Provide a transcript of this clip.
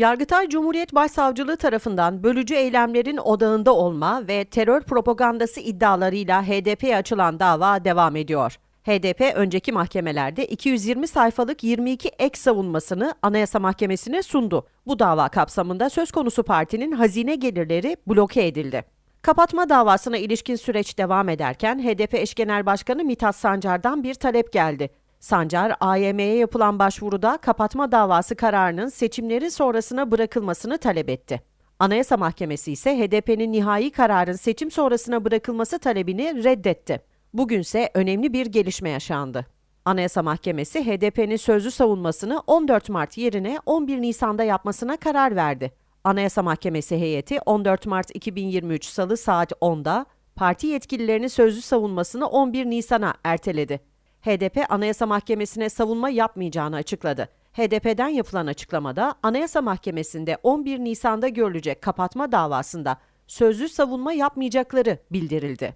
Yargıtay Cumhuriyet Başsavcılığı tarafından bölücü eylemlerin odağında olma ve terör propagandası iddialarıyla HDP'ye açılan dava devam ediyor. HDP önceki mahkemelerde 220 sayfalık 22 ek savunmasını Anayasa Mahkemesi'ne sundu. Bu dava kapsamında söz konusu partinin hazine gelirleri bloke edildi. Kapatma davasına ilişkin süreç devam ederken HDP eş genel başkanı Mithat Sancar'dan bir talep geldi. Sancar, AYM'ye yapılan başvuruda kapatma davası kararının seçimlerin sonrasına bırakılmasını talep etti. Anayasa Mahkemesi ise HDP'nin nihai kararın seçim sonrasına bırakılması talebini reddetti. Bugünse önemli bir gelişme yaşandı. Anayasa Mahkemesi HDP'nin sözlü savunmasını 14 Mart yerine 11 Nisan'da yapmasına karar verdi. Anayasa Mahkemesi heyeti 14 Mart 2023 Salı saat 10'da parti yetkililerinin sözlü savunmasını 11 Nisan'a erteledi. HDP Anayasa Mahkemesi'ne savunma yapmayacağını açıkladı. HDP'den yapılan açıklamada Anayasa Mahkemesi'nde 11 Nisan'da görülecek kapatma davasında sözlü savunma yapmayacakları bildirildi.